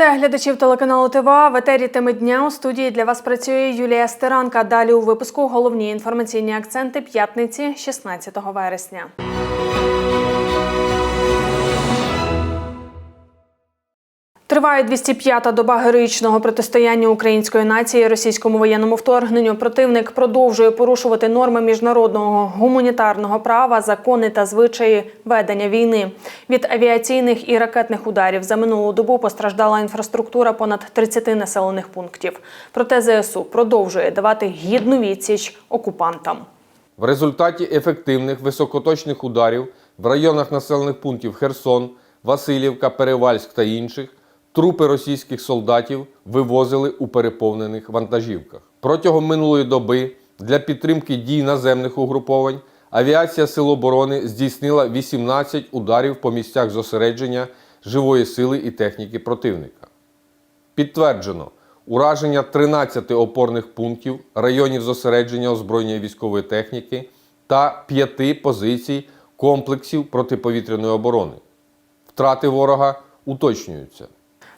Вітаю глядачів телеканалу ТВА. В етері теми дня у студії для вас працює Юлія Стеранка. Далі у випуску головні інформаційні акценти п'ятниці 16 вересня. Триває 205-та доба героїчного протистояння української нації російському воєнному вторгненню. Противник продовжує порушувати норми міжнародного гуманітарного права, закони та звичаї ведення війни. Від авіаційних і ракетних ударів за минулу добу постраждала інфраструктура понад 30 населених пунктів. Проте ЗСУ продовжує давати гідну відсіч окупантам. В результаті ефективних високоточних ударів в районах населених пунктів Херсон, Васильівка, Перевальськ та інших трупи російських солдатів вивозили у переповнених вантажівках. Протягом минулої доби для підтримки дій наземних угруповань авіація Сил оборони здійснила 18 ударів по місцях зосередження живої сили і техніки противника. Підтверджено ураження 13 опорних пунктів, районів зосередження озброєння військової техніки та 5 позицій комплексів протиповітряної оборони. Втрати ворога уточнюються.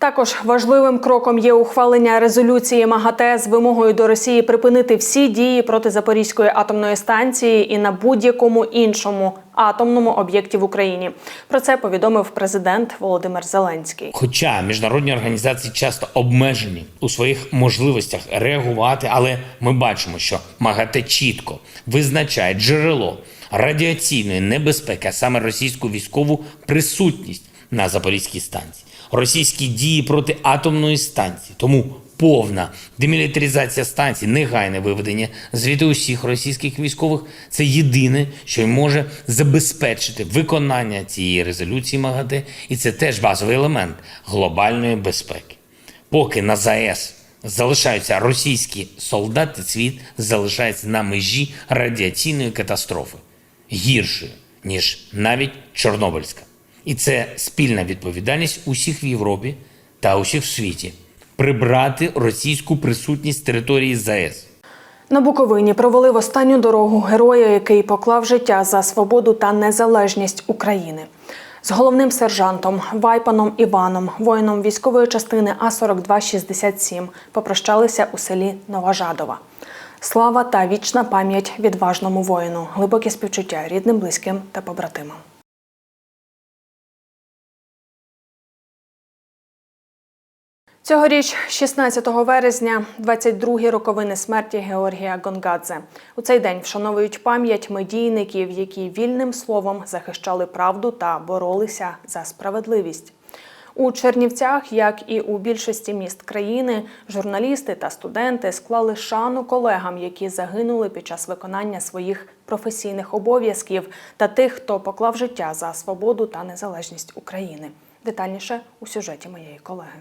Також важливим кроком є ухвалення резолюції МАГАТЕ з вимогою до Росії припинити всі дії проти Запорізької атомної станції і на будь-якому іншому атомному об'єкті в Україні. Про це повідомив президент Володимир Зеленський. Хоча міжнародні організації часто обмежені у своїх можливостях реагувати, але ми бачимо, що МАГАТЕ чітко визначає джерело радіаційної небезпеки, а саме російську військову присутність на Запорізькій станції, російські дії проти атомної станції. Тому повна демілітаризація станції, негайне виведення звідти усіх російських військових це єдине, що й може забезпечити виконання цієї резолюції МАГАТЕ, і це теж базовий елемент глобальної безпеки. Поки на ЗАЕС залишаються російські солдати, світ залишається на межі радіаційної катастрофи гіршою, ніж навіть Чорнобильська. І це спільна відповідальність усіх в Європі та усіх в світі прибрати російську присутність території ЗАЕС. На Буковині провели в останню дорогу героя, який поклав життя за свободу та незалежність України. З головним сержантом Вайпаном Іваном, воїном військової частини А 4267 попрощалися у селі Новожадова. Слава та вічна пам'ять відважному воїну, глибокі співчуття рідним, близьким та побратимам. Цьогоріч, 16 вересня, 22-гі роковини смерті Георгія Гонгадзе. У цей день вшановують пам'ять медійників, які вільним словом захищали правду та боролися за справедливість. У Чернівцях, як і у більшості міст країни, журналісти та студенти склали шану колегам, які загинули під час виконання своїх професійних обов'язків, та тих, хто поклав життя за свободу та незалежність України. Детальніше у сюжеті моєї колеги.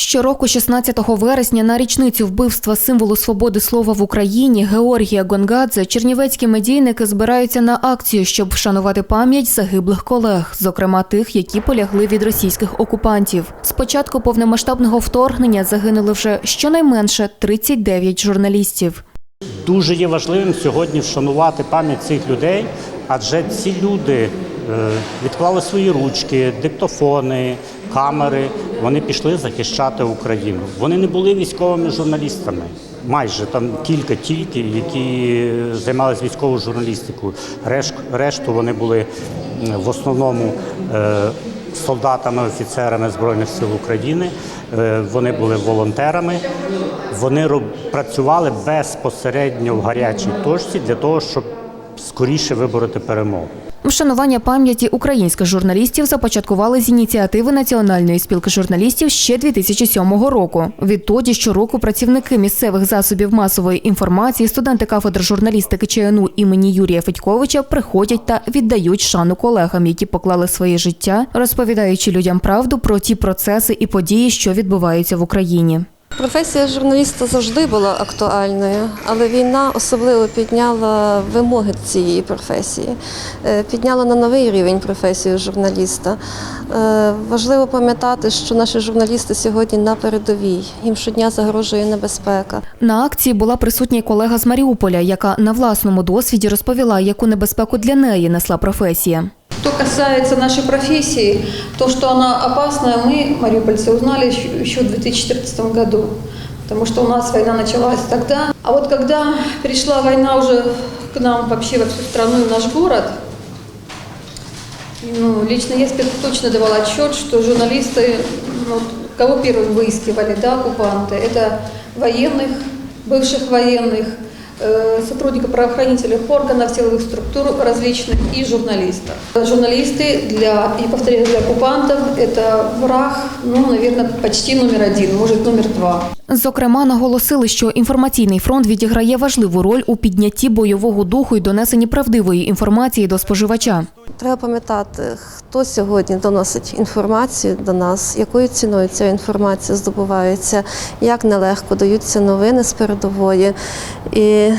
Щороку, 16 вересня, на річницю вбивства символу свободи слова в Україні Георгія Гонгадзе чернівецькі медійники збираються на акцію, щоб вшанувати пам'ять загиблих колег, зокрема тих, які полягли від російських окупантів. З початку повномасштабного вторгнення загинули вже щонайменше 39 журналістів. Дуже є важливим сьогодні вшанувати пам'ять цих людей, адже ці люди е, відклали свої ручки, диктофони, камери. Вони пішли захищати Україну. Вони не були військовими журналістами. Майже там кілька тільки, які займалися військовою журналістикою. Решт, решту вони були в основному е, солдатами, офіцерами Збройних сил України. Е, Вони були волонтерами. Вони працювали безпосередньо в гарячій точці для того, щоб скоріше вибороти перемогу. Вшанування пам'яті українських журналістів започаткували з ініціативи Національної спілки журналістів ще 2007 року. Відтоді щороку працівники місцевих засобів масової інформації, студенти кафедри журналістики ЧНУ імені Юрія Федьковича приходять та віддають шану колегам, які поклали своє життя, розповідаючи людям правду про ті процеси і події, що відбуваються в Україні. Професія журналіста завжди була актуальною, але війна особливо підняла вимоги цієї професії, е, підняла на новий рівень професію журналіста. Е, Важливо пам'ятати, що наші журналісти сьогодні на передовій, їм щодня загрожує небезпека. На акції була присутня колега з Маріуполя, яка на власному досвіді розповіла, яку небезпеку для неї несла професія. Что касается нашей профессии, то, что она опасная, мы, мариупольцы, узнали еще в 2014 году. Потому что у нас война началась тогда. А вот когда пришла война уже к нам вообще во всю страну и в наш город, ну, лично я себе точно давала отчет, что журналисты, ну, кого первым выискивали, да, оккупанты, это военных, бывших военных, сотрудников правоохранительных органов, силовых структур различных и журналистов. Журналисты для, и повторяю, для оккупантов это враг, ну, наверное, почти номер один, может, номер два. Зокрема, наголосили, що інформаційний фронт відіграє важливу роль у піднятті бойового духу і донесенні правдивої інформації до споживача. Треба пам'ятати, хто сьогодні доносить інформацію до нас, якою ціною ця інформація здобувається, як нелегко даються новини з передової. І е,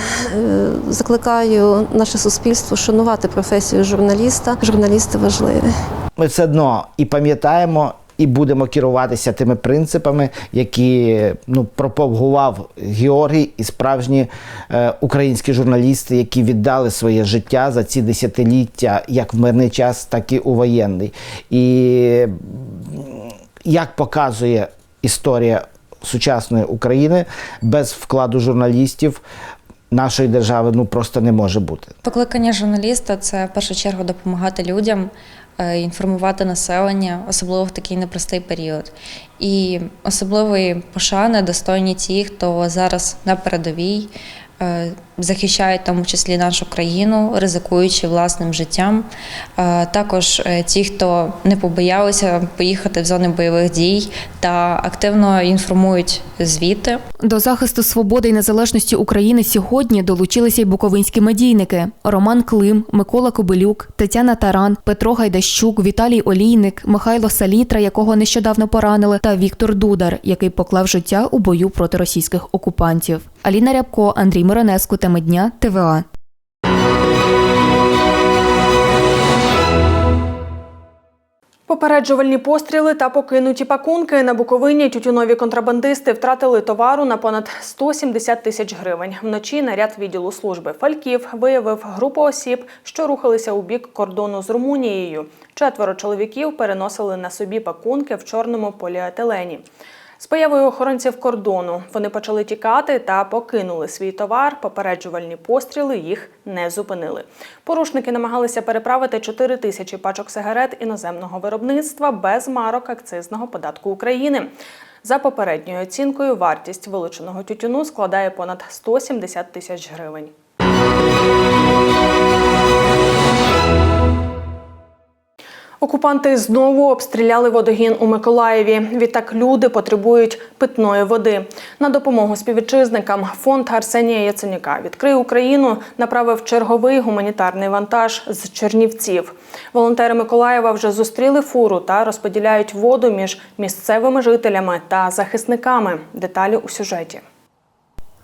закликаю наше суспільство шанувати професію журналіста. Журналісти важливі. ми все одно і пам'ятаємо, і будемо керуватися тими принципами, які ну, пропагував Георгій і справжні е, українські журналісти, які віддали своє життя за ці десятиліття, як в мирний час, так і у воєнний. І як показує історія сучасної України, без вкладу журналістів нашої держави ну просто не може бути. Покликання журналіста це в першу чергу допомагати людям, інформувати населення, особливо в такий непростий період. І особливої пошани достойні ті, хто зараз на передовій е, захищають в тому числі нашу країну, ризикуючи власним життям. Е, Також е, ті, хто не побоялися поїхати в зони бойових дій та активно інформують звіти. До захисту свободи і незалежності України сьогодні долучилися й буковинські медійники: Роман Клим, Микола Кобилюк, Тетяна Таран, Петро Гайдащук, Віталій Олійник, Михайло Салітра, якого нещодавно поранили, та Віктор Дудар, який поклав життя у бою проти російських окупантів. Аліна Рябко, Андрій Миронеску, теми дня, ТВА. Попереджувальні постріли та покинуті пакунки на Буковині тютюнові контрабандисти втратили товару на понад 170 тисяч гривень. Вночі наряд відділу служби Фальків виявив групу осіб, що рухалися у бік кордону з Румунією. Четверо чоловіків переносили на собі пакунки в чорному поліетилені. З появою охоронців кордону вони почали тікати та покинули свій товар. Попереджувальні постріли їх не зупинили. Порушники намагалися переправити 4 тисячі пачок сигарет іноземного виробництва без марок акцизного податку України. За попередньою оцінкою, вартість вилученого тютюну складає понад 170 тисяч гривень. Окупанти знову обстріляли водогін у Миколаєві. Відтак люди потребують питної води. На допомогу співвітчизникам фонд Арсенія Яценюка відкрий Україну направив черговий гуманітарний вантаж з Чернівців. Волонтери Миколаєва вже зустріли фуру та розподіляють воду між місцевими жителями та захисниками. Деталі у сюжеті.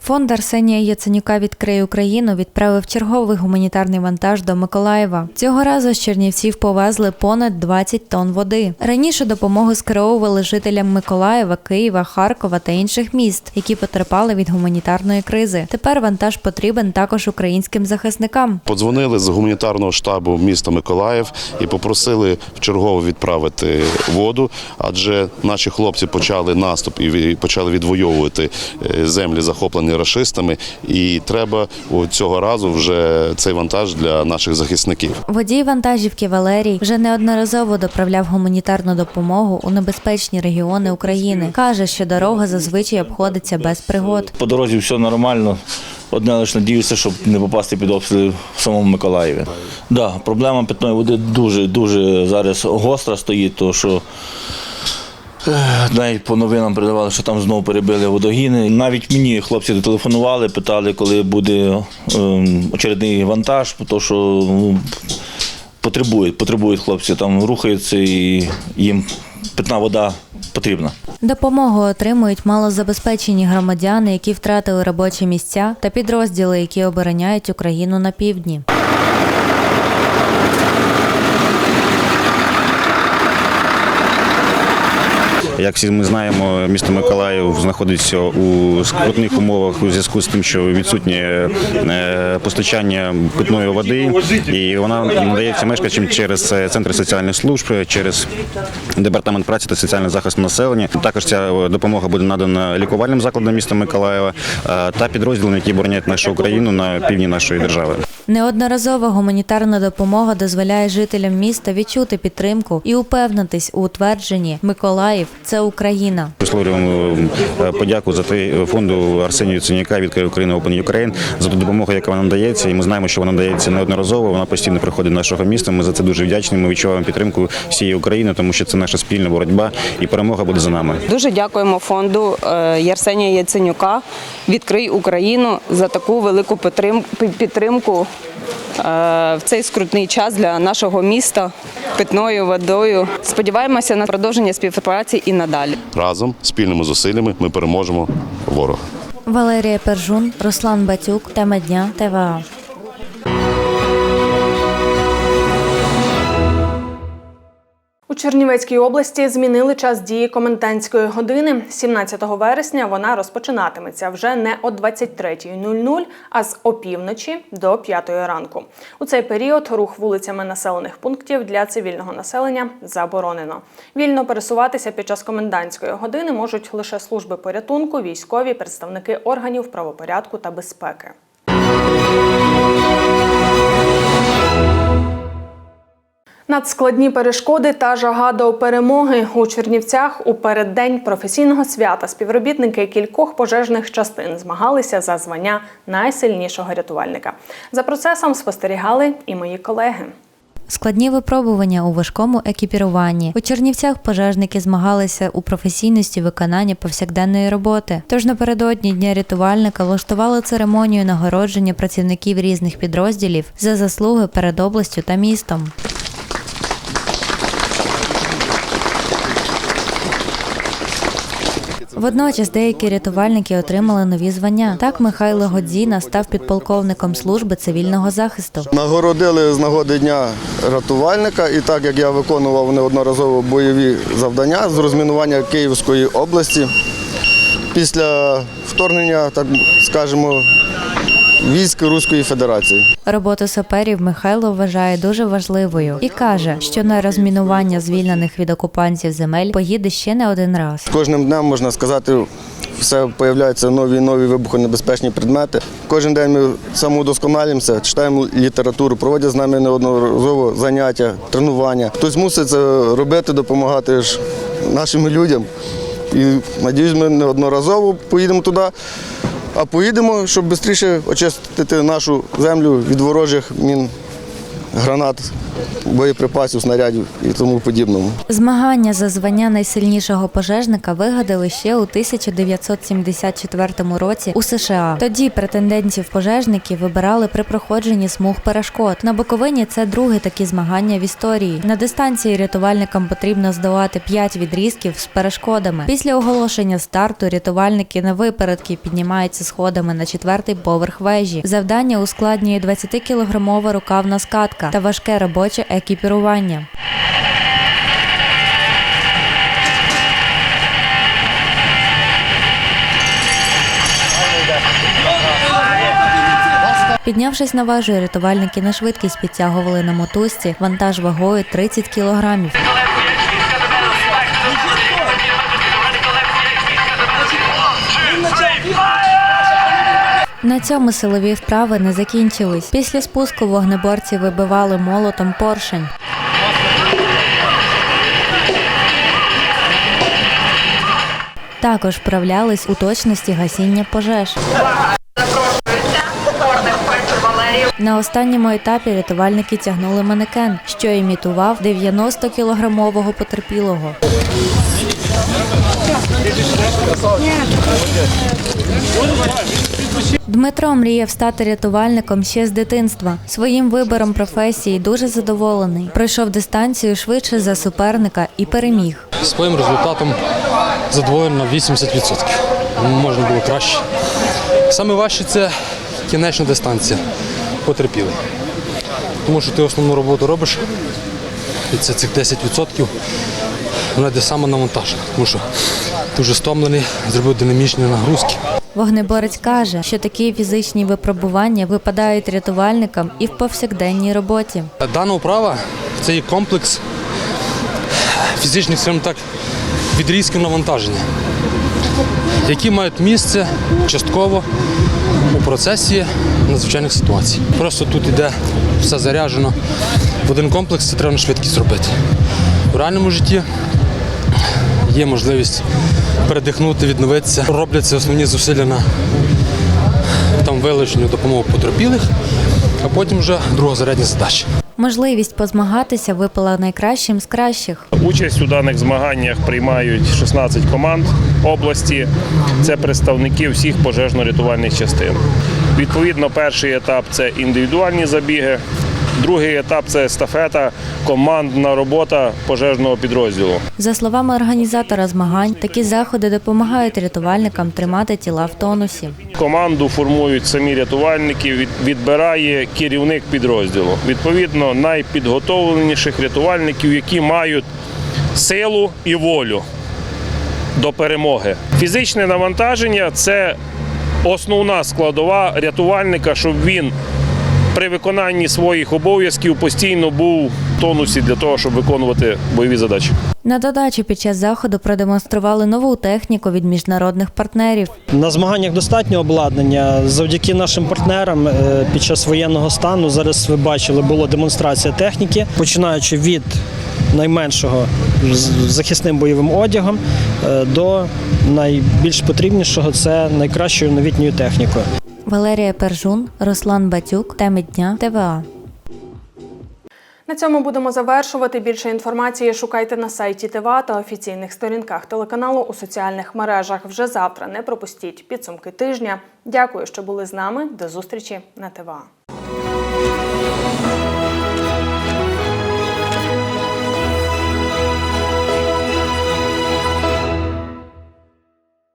Фонд Арсенія Яценюка відкриє Україну відправив черговий гуманітарний вантаж до Миколаєва. Цього разу з Чернівців повезли понад 20 тонн води. Раніше допомогу скеровували жителям Миколаєва, Києва, Харкова та інших міст, які потерпали від гуманітарної кризи. Тепер вантаж потрібен також українським захисникам. Подзвонили з гуманітарного штабу міста Миколаїв і попросили вчергово відправити воду, адже наші хлопці почали наступ і почали відвоювати е, землі, захоплені рашистами. І треба о, цього разу вже цей вантаж для наших захисників. Водій вантажівки Валерій вже неодноразово доправляв гуманітарну допомогу у небезпечні регіони України. каже, що дорога зазвичай обходиться без пригод. По дорозі все нормально. Одне лише надіюся, щоб не попасти під обстріли в самому Миколаєві. Да, проблема питної води дуже дуже зараз гостра стоїть, то що навіть по новинам передавали, що там знову перебили водогіни. Навіть мені хлопці телефонували, питали, коли буде ем, очередний вантаж, тому що ну, потребують, потребують хлопці, там рухаються і їм питна вода потрібна. Допомогу отримують малозабезпечені громадяни, які втратили робочі місця, та підрозділи, які обороняють Україну на півдні. Як всі ми знаємо, місто Миколаїв знаходиться у скрутних умовах у зв'язку з тим, що відсутнє е, постачання питної води, і вона надається мешканцям через е, центри соціальних служб, через департамент праці та соціального захисту населення. Також ця е, допомога буде надана лікувальним закладам міста Миколаєва та підрозділам, які боронять нашу Україну на півдні нашої держави. Неодноразова гуманітарна допомога дозволяє жителям міста відчути підтримку і упевнитись у утвердженні Миколаїв це Україна. Висловлюємо е, подяку за те фонду Арсенію Ценяка від Україна Open Ukraine за ту допомогу, яка вона надається. І ми знаємо, що вона надається неодноразово. Вона постійно приходить до нашого міста. Ми за це дуже вдячні. Ми відчуваємо підтримку всієї України, тому що це наша спільна боротьба, і перемога буде за нами. Дуже дякуємо фонду е, Ярсенія Яценюка Відкрий Україну за таку велику підтримку е, в цей скрутний час для нашого міста питною водою. Сподіваємося на продовження співпраці і надалі. Разом спільними зусиллями ми переможемо ворога. Валерія Пержун, Руслан Батюк, тема дня ТВА. Чернівецькій області змінили час дії комендантської години. 17 вересня вона розпочинатиметься вже не о 23.00, а з опівночі до 5 ранку. У цей період рух вулицями населених пунктів для цивільного населення заборонено. Вільно пересуватися під час комендантської години можуть лише служби порятунку, військові, представники органів правопорядку та безпеки. Надскладні перешкоди та жага до перемоги у Чернівцях у переддень професійного свята співробітники кількох пожежних частин змагалися за звання найсильнішого рятувальника. За процесом спостерігали і мої колеги. Складні випробування у важкому екіпіруванні. У Чернівцях пожежники змагалися у професійності виконання повсякденної роботи. Тож напередодні дня рятувальника влаштували церемонію нагородження працівників різних підрозділів за заслуги перед областю та містом. Водночас деякі рятувальники отримали нові звання. Так Михайло Годзіна став підполковником служби цивільного захисту. Нагородили з нагоди дня рятувальника, і так як я виконував неодноразово бойові завдання з розмінування Київської області, після вторгнення, так скажемо, військ Руської Федерації. Роботу саперів Михайло вважає дуже важливою і каже, що на розмінування звільнених від окупантів земель поїде ще не один раз. Кожним днем можна сказати, все появляються нові і нові вибухонебезпечні предмети. Кожен день ми самоудосконалюємося, читаємо літературу, проводять з нами неодноразово заняття, тренування. Хтось мусить це робити, допомагати ж нашим людям. І надіюсь, ми неодноразово поїдемо туди. А поїдемо, щоб швидше очистити нашу землю від ворожих мін, гранат, боєприпасів, снарядів і тому подібному. Змагання за звання найсильнішого пожежника вигадали ще у 1974 році у США. Тоді претендентів пожежників вибирали при проходженні смуг перешкод. На Буковині це друге такі змагання в історії. На дистанції рятувальникам потрібно здолати 5 відрізків з перешкодами. Після оголошення старту рятувальники на випередки піднімаються сходами на четвертий поверх вежі. Завдання ускладнює 20-кілограмова рукавна скатка та важке робоче екіпірування. Піднявшись на вежу, рятувальники на швидкість підтягували на мотузці вантаж вагою 30 кілограмів. На цьому силові вправи не закінчились. Після спуску вогнеборці вибивали молотом поршень. Також вправлялись у точності гасіння пожеж. На останньому етапі рятувальники тягнули манекен, що імітував 90-кілограмового потерпілого. Дмитро мріяв стати рятувальником ще з дитинства. Своїм вибором професії дуже задоволений. Пройшов дистанцію швидше за суперника і переміг. Своїм результатом задоволений на 80%. Можна було краще. Саме важче це кінечна дистанція. Потерпіли. Тому що ти основну роботу робиш, і це цих 10% вона йде самонавантажена, тому що дуже стомлений, зробив динамічні нагрузки. Вогнеборець каже, що такі фізичні випробування випадають рятувальникам і в повсякденній роботі. Дана вправа це є комплекс фізичних, скажімо так, відрізків навантаження, які мають місце частково у процесі надзвичайних ситуацій. Просто тут іде все заряджено. В один комплекс це треба на швидкість зробити. У реальному житті є можливість передихнути, відновитися. Робляться основні зусилля на там, вилученню допомоги потерпілих, а потім вже друга другозарядні задачі. Можливість позмагатися випала найкращим з кращих. Участь у даних змаганнях приймають 16 команд області. Це представники всіх пожежно-рятувальних частин. Відповідно, перший етап це індивідуальні забіги. Другий етап це естафета, командна робота пожежного підрозділу. За словами організатора змагань, такі заходи допомагають рятувальникам тримати тіла в тонусі. Команду формують самі рятувальники, відбирає керівник підрозділу. Відповідно, найпідготовленіших рятувальників, які мають силу і волю до перемоги. Фізичне навантаження це основна складова рятувальника, щоб він при виконанні своїх обов'язків постійно був в тонусі для того, щоб виконувати бойові задачі. На додачу під час заходу продемонстрували нову техніку від міжнародних партнерів. На змаганнях достатньо обладнання. Завдяки нашим партнерам е, під час воєнного стану зараз ви бачили, була демонстрація техніки, починаючи від найменшого з захисним бойовим одягом е, до найбільш потрібнішого це найкращою новітньою технікою. Валерія Пержун, Руслан Батюк, теми дня ТВА. На цьому будемо завершувати. Більше інформації шукайте на сайті ТВА та офіційних сторінках телеканалу у соціальних мережах. Вже завтра не пропустіть підсумки тижня. Дякую, що були з нами. До зустрічі на ТВА.